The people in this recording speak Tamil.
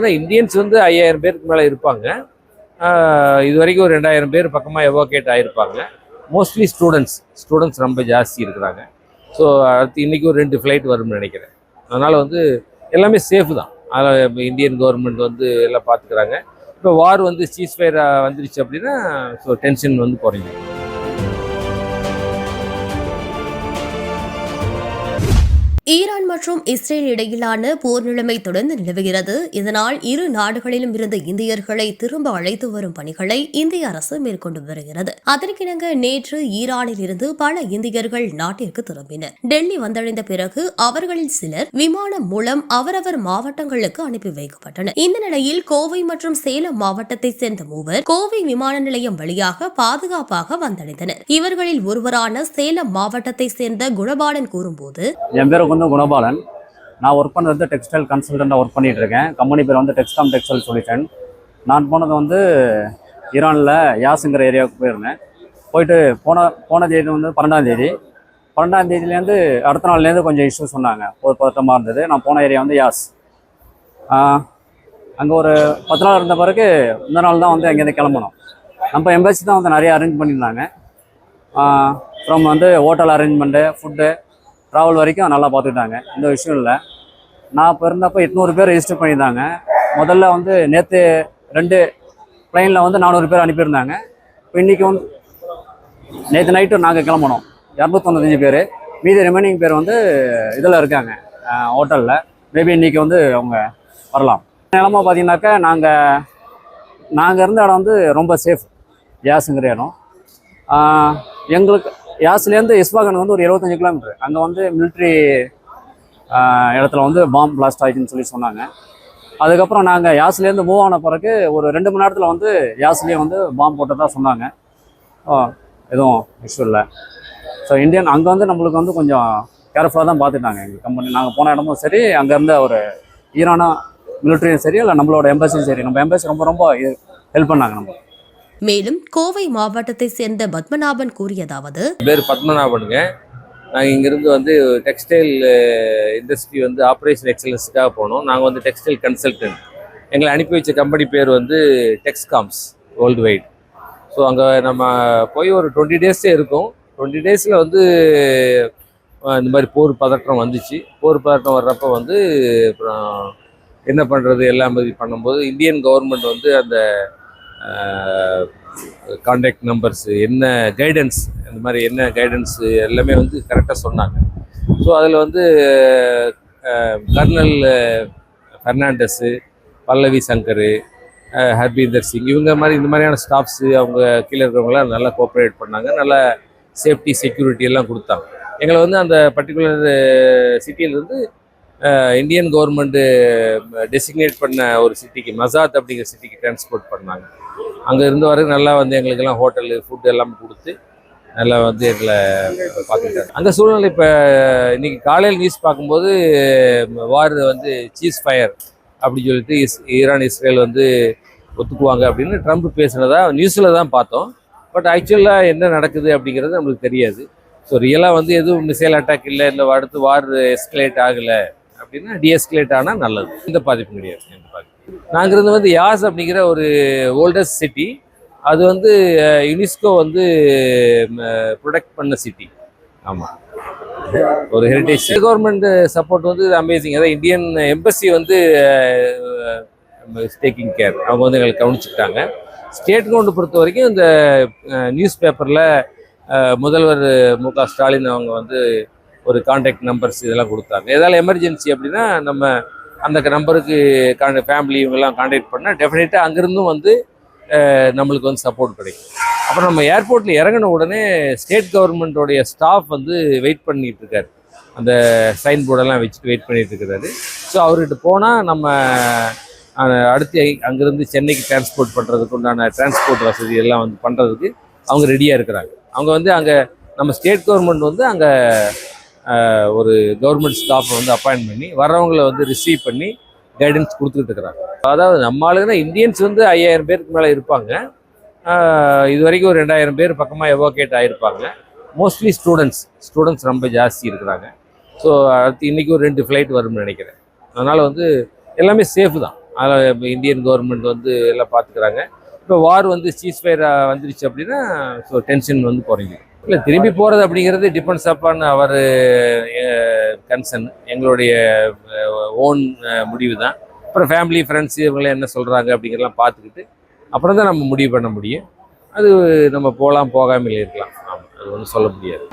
ஆனால் இந்தியன்ஸ் வந்து ஐயாயிரம் பேருக்கு மேலே இருப்பாங்க. இது வரைக்கும் ஒரு ரெண்டாயிரம் பேர் பக்கமாக எவோகேட் ஆகிருப்பாங்க மோஸ்ட்லி ஸ்டூடெண்ட்ஸ் ஸ்டூடெண்ட்ஸ் ரொம்ப ஜாஸ்தி இருக்கிறாங்க. ஸோ அடுத்து இன்றைக்கி ஒரு ரெண்டு ஃப்ளைட் வரும்னு நினைக்கிறேன். அதனால் வந்து எல்லாமே சேஃப் தான். அதில் இந்தியன் கவர்மெண்ட் வந்து எல்லாம் பார்த்துக்கிறாங்க இப்போ வார் வந்து சீஸ்ஃபயர் வந்துருச்சு அப்படின்னா ஸோ டென்ஷன் வந்து குறைஞ்சிடும் ஈரான் மற்றும் இஸ்ரேல் இடையிலான போர் நிலைமை தொடர்ந்து நிலவுகிறது. இதனால் இரு நாடுகளிலும் இருந்த இந்தியர்களை திரும்ப அழைத்து வரும் பணிகளை இந்திய அரசு மேற்கொண்டு வருகிறது. அதற்கிணங்க நேற்று ஈரானில் இருந்து பல இந்தியர்கள் நாட்டிற்கு திரும்பினர். டெல்லி வந்தடைந்த பிறகு அவர்களில் சிலர் விமானம் மூலம் அவரவர் மாவட்டங்களுக்கு அனுப்பி வைக்கப்பட்டனர். இந்த நிலையில் கோவை மற்றும் சேலம் மாவட்டத்தை சேர்ந்த மூவர் கோவை விமான நிலையம் வழியாக பாதுகாப்பாக வந்தடைந்தனர். இவர்களில் ஒருவரான சேலம் மாவட்டத்தை சேர்ந்த குணபாலன் கூறும்போது வந்து குணபாலன். நான் ஒர்க் பண்ணுறது வந்து டெக்ஸ்டைல் கன்சல்டண்ட்டாக ஒர்க் பண்ணிகிட்ருக்கேன் இருக்கேன் கம்பெனி பேர் வந்து டெக்ஸ்டாம் டெக்ஸ்டைல் சொல்யூஷன் நான் போனது வந்து ஈரானில் யாஸுங்கிற ஏரியாவுக்கு போயிருந்தேன். போயிட்டு போன போன தேதி வந்து பன்னெண்டாம் தேதி. பன்னெண்டாம் தேதியிலேருந்து அடுத்த நாள்லேருந்து கொஞ்சம் இஷ்யூ சொன்னாங்க. ஒரு பதட்டமாக இருந்தது. நான் போன ஏரியா வந்து யாஸ். அங்கே ஒரு பத்து நாள் இருந்த பிறகு இந்த நாள் தான் வந்து அங்கேருந்து கிளம்பணும். நம்ம எம்பசி தான் வந்து நிறைய அரேஞ்ச் பண்ணியிருந்தாங்க. அப்புறம் வந்து ஹோட்டல் அரேஞ்ச்மெண்ட்டு ஃபுட்டு ட்ராவல் வரைக்கும் நல்லா பார்த்துக்கிட்டாங்க. இந்த விஷயம் இல்லை. நான் இப்போ இருந்தப்போ எட்நூறு பேர் ரெஜிஸ்டர் பண்ணியிருந்தாங்க. முதல்ல வந்து நேற்று ரெண்டு ப்ளைனில் வந்து நானூறு பேர் அனுப்பியிருந்தாங்க. இப்போ இன்றைக்கி வந்து நேற்று நைட்டு நாங்கள் கிளம்பணும் இரநூத்தொண்ணூத்தஞ்சு பேர். மீதி ரிமைனிங் பேர் வந்து இதில் இருக்காங்க. ஹோட்டலில் மேபி இன்றைக்கி வந்து அவங்க வரலாம். நிலமா பார்த்தீங்கன்னாக்கா நாங்கள் நாங்கள் இருந்த இடம் வந்து ரொம்ப சேஃப் கேஸுங்கிற இடம். எங்களுக்கு யாஸ்லேருந்து இஸ்பாகன் வந்து ஒரு எழுபத்தஞ்சு கிலோமீட்டர். அங்கே வந்து மிலிட்ரி இடத்துல வந்து பாம்பு பிளாஸ்ட் ஆயிடுச்சுன்னு சொல்லி சொன்னாங்க. அதுக்கப்புறம் நாங்கள் யாஸ்லேருந்து மூவ் ஆன பிறகு ஒரு ரெண்டு மணி நேரத்தில் வந்து யாஸ்லேயே வந்து பாம்பு போட்டதாக சொன்னாங்க. எதுவும் இஷ்யூ இல்லை. ஸோ இந்தியன் அங்கே வந்து நம்மளுக்கு வந்து கொஞ்சம் கேர்ஃபுல்லாக தான் பார்த்துட்டாங்க எங்கள் கம்பெனி நாங்கள் போன இடமும் சரி அங்கேருந்த ஒரு ஈரானா மிலிட்ரியும் சரி இல்லை நம்மளோட எம்பசியும் சரி. நம்ம எம்பசி ரொம்ப ரொம்ப ஹெல்ப் பண்ணாங்க நம்ம. மேலும் கோவை மாவட்டத்தை சேர்ந்த பத்மநாபன் கூறியதாவது பேர் பத்மநாபனுங்க. நாங்கள் இங்கேருந்து வந்து டெக்ஸ்டைல் இண்டஸ்ட்ரி வந்து ஆப்ரேஷன் எக்ஸலன்ஸுக்காக போனோம். நாங்கள் வந்து டெக்ஸ்டைல் கன்சல்டன்ட். எங்களை அனுப்பி வச்ச கம்பெனி பேர் வந்து டெக்ஸ்காம்ஸ் வேர்ல்டு வைட் ஸோ அங்கே நம்ம போய் ஒரு டுவெண்ட்டி டேஸே இருக்கும். டுவெண்ட்டி டேஸில் வந்து இந்த மாதிரி போர் பதற்றம் வந்துச்சு. போர் பதற்றம் வர்றப்போ வந்து அப்புறம் என்ன பண்ணுறது எல்லாம் மாதிரி பண்ணும்போது இந்தியன் கவர்மெண்ட் வந்து அந்த காண்டாக்ட் நம்பர்ஸ் என்ன கைடன்ஸ் இந்த மாதிரி என்ன கைடன்ஸ் எல்லாமே வந்து கரெக்டாக சொன்னாங்க. ஸோ அதில் வந்து கர்னல் ஃபெர்னாண்டஸு பல்லவி சங்கர் ஹர்பீந்தர் சிங் இவங்க மாதிரி இந்த மாதிரியான ஸ்டாஃப்ஸு அவங்க கீழே இருக்கிறவங்களாம் நல்லா கோஆப்ரேட் பண்ணாங்க. நல்ல சேஃப்டி செக்யூரிட்டி எல்லாம் கொடுத்தாங்க. எங்களை வந்து அந்த பர்டிகுலர் சிட்டியிலேருந்து இந்தியன் கவர்மெண்ட்டு டெசிக்னேட் பண்ண ஒரு சிட்டிக்கு மசாத் அப்படிங்கிற சிட்டிக்கு டிரான்ஸ்போர்ட் பண்ணாங்க. அங்கே இருந்து வர நல்லா வந்து எங்களுக்கெல்லாம் ஹோட்டலு ஃபுட் எல்லாம் கொடுத்து நல்லா வந்து எங்களை பார்த்துக்கிட்டாங்க. அங்கே சூழ்நிலை இப்போ இன்றைக்கி காலையில் நியூஸ் பார்க்கும்போது வார் வந்து சீஸ் ஃபயர் அப்படின்னு சொல்லிட்டு இஸ் ஈரான் இஸ்ரேல் வந்து ஒத்துக்குவாங்க அப்படின்னு ட்ரம்ப் பேசுனதா நியூஸில் தான் பார்த்தோம். பட் ஆக்சுவலாக என்ன நடக்குது அப்படிங்கிறது நம்மளுக்கு தெரியாது. ஸோ ரியலாக வந்து எதுவும் மிசைல் அட்டாக் இல்லை இல்லை அடுத்து வார் எஸ்கலேட் ஆகலை. அப்படின்னா டிஎஸ்கலேட் ஆனால் நல்லது. எந்த பாதிப்பும் கிடையாது எந்த பாதிப்பு நாங்கள் இருந்து வந்து யாஸ் அப்படிங்கிற ஒரு ஓல்டஸ்ட் சிட்டி அது வந்து யுனெஸ்கோ வந்து ப்ரொடெக்ட் பண்ண சிட்டி ஆமாம் ஒரு ஹெரிட்டேஜ் கவர்மெண்ட் சப்போர்ட் வந்து அமேசிங் அதாவது இந்தியன் எம்பசி வந்து டேக்கிங் கேர் அவங்க வந்து எங்களுக்கு கவனிச்சுக்கிட்டாங்க. ஸ்டேட் கவுண்ட் பொறுத்த வரைக்கும் இந்த நியூஸ் பேப்பரில் முதல்வர் மு க ஸ்டாலின் அவங்க வந்து ஒரு காண்டாக்ட் நம்பர்ஸ் இதெல்லாம் கொடுத்தாங்க. ஏதாவது எமர்ஜென்சி அப்படின்னா நம்ம அந்த நம்பருக்கு காண்ட ஃபேமிலி இவங்கெல்லாம் காண்டாக்ட் பண்ணால் டெஃபினட்டாக அங்கேருந்தும் வந்து நம்மளுக்கு வந்து சப்போர்ட் கிடைக்கும். அப்புறம் நம்ம ஏர்போர்ட்டில் இறங்கின உடனே ஸ்டேட் கவர்மெண்ட்டோடைய ஸ்டாஃப் வந்து வெயிட் பண்ணிட்டு இருக்காரு. அந்த சைன் போர்டெல்லாம் வச்சுட்டு வெயிட் பண்ணிட்டு இருக்கிறாரு ஸோ அவர்கிட்ட போனால் நம்ம அடுத்து அங்கேருந்து சென்னைக்கு டிரான்ஸ்போர்ட் பண்ணுறதுக்கு உண்டான டிரான்ஸ்போர்ட் வசதி எல்லாம் வந்து பண்ணுறதுக்கு அவங்க ரெடியாக இருக்கிறாங்க. அவங்க வந்து அங்கே நம்ம ஸ்டேட் கவர்மெண்ட் வந்து அங்கே ஒரு கவர்மெண்ட் ஸ்டாஃப் வந்து அப்பாயின்ட் பண்ணி வர்றவங்களை வந்து ரிசீவ் பண்ணி கைடன்ஸ் கொடுத்துக்கிட்டு இருக்கிறாங்க. அதாவது நம்ம ஆளுங்கன்னா இந்தியன்ஸ் வந்து ஐயாயிரம் பேருக்கு மேலே இருப்பாங்க. இது வரைக்கும் ஒரு ரெண்டாயிரம் பேர் பக்கமாக எவோகேட் ஆகிருப்பாங்க மோஸ்ட்லி ஸ்டூடெண்ட்ஸ் ஸ்டூடெண்ட்ஸ் ரொம்ப ஜாஸ்தி இருக்கிறாங்க. ஸோ அடுத்து இன்றைக்கி ஒரு ரெண்டு ஃப்ளைட் வரும்னு நினைக்கிறேன். அதனால் வந்து எல்லாமே சேஃப் தான். அதில் இந்தியன் கவர்மெண்ட் வந்து எல்லாம் பார்த்துக்கிறாங்க. இப்போ வார் வந்து சீஸ்ஃபயர் வந்துருச்சு அப்படின்னா ஸோ டென்ஷன் வந்து குறையும். இல்லை திரும்பி போகிறது அப்படிங்கிறது டிபெண்ட்ஸ் அப்பான் அவர் கன்சர்ன் எங்களுடைய ஓன் முடிவு தான் அப்புறம் ஃபேமிலி ஃப்ரெண்ட்ஸ் இவங்களாம் என்ன சொல்கிறாங்க அப்படிங்கிறலாம் பார்த்துக்கிட்டு அப்புறம் தான் நம்ம முடிவு பண்ண முடியும். அது நம்ம போகலாம் போகாமல் இருக்கலாம். ஆமாம் அது ஒன்றும் சொல்ல முடியாது.